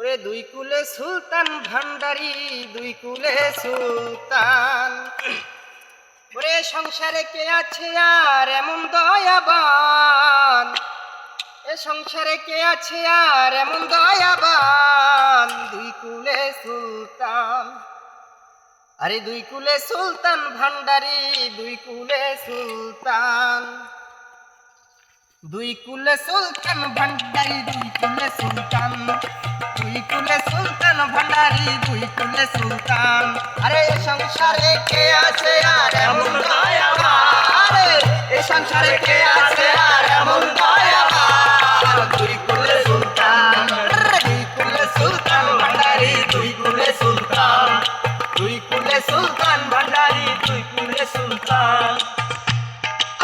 ওরে দুই কুলে সুলতান ভান্ডারি, দুই কুলে সুলতান। ওরে সংসারে কে আছে আর এমন দয়াবান? এ সংসারে কে আছে আর এমন দয়াবান? দুই কুলে সুলতান। আরে দুই কুলে সুলতান ভান্ডারি, দুই কুলে সুলতান। দুই কুলে সুলতান ভান্ডারি, দুই কুলে সুলতান। দুই কুলে সুলতান ভান্ডারি দুই কুলে সুলতান। আরে সংসারে কে আছে আর এমন আরে, এ সংসারে কে আছে আর এমন দুই কুলে সুলতান দুই কুলে সুলতান ভান্ডারি দুই কুলে সুলতান। দুই কুলে সুলতান ভান্ডারি দুই কুলে সুলতান।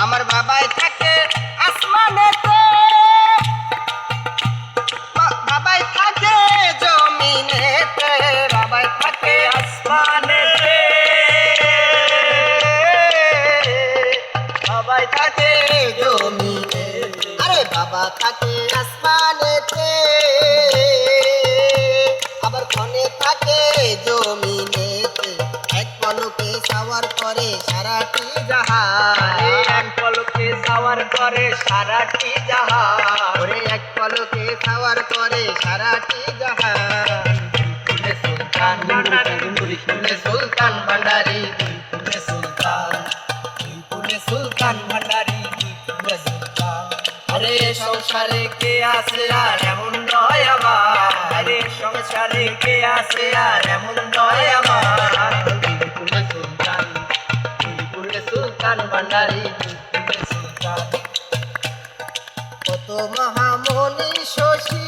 আমার বাবাই থাকে জমিনে আরে বাবা থাকে আসমানেতে আবার ক্ষণে থাকে জমিনেতে। এক পলকে সাওয়ার করে সারাটি জাহান এক পলকে সাওয়ার করে সারাটি জাহান ওরে এক পলকে সাওয়ার করে সারাটি কুলে সুলতান কুলে সুলতান ভান্ডারি। আরে সংসারে কে আছে আর এমন দয়াবান আরে সংসারে কে আছে আর এমন দুই কুলে সুলতান সুলতান সুলতান। কত মহামনি শশী।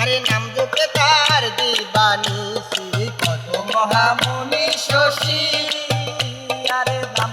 আরে নাম জপে তার দিবানি কত মহামনি শশী। আরে নাম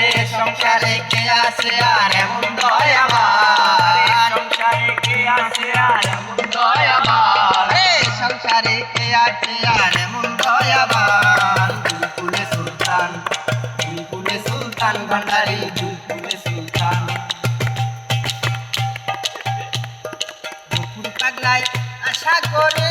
আরে সংসারে কে আছে আর এমন দয়াবান আরে সংসারে কে আছে আর এমন দয়াবান আরে সংসারে কে আছে আর এমন সুলতান সুলতান ভান্ডারি সুলতান। দুপুর পাগলায় আশা করে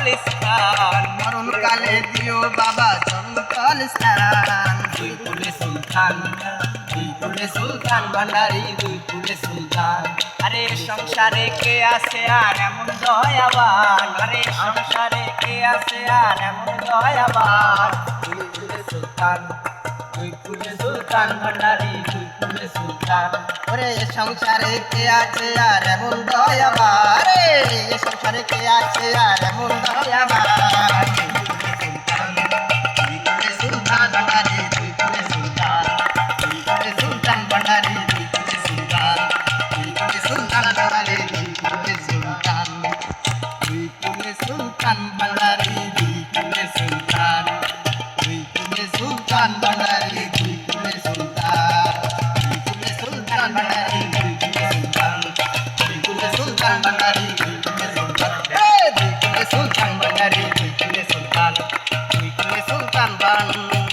তল স্থান মরণ কালে দিও বাবা চরণ সল স্থান দুই কুলে সুলতান দুই কুলে সুলতান ভান্ডারি দুই কুলে সুলতান। আরে সংসারে কে আছে আর এমন দয়াবান? আরে সংসারে কে আছে আর এমন দয়াবান? দুই কুলে সুলতান দুই কুলে সুলতান ভান্ডারি দুই কুলে সুলতান। ওরে সংসারে কে আছে আর এমন এ সংসারে কে আছে আর এমন কুলে সুলতান কুলে সুলতান? সুলতান ভান্ডারি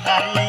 ತಾಯಿ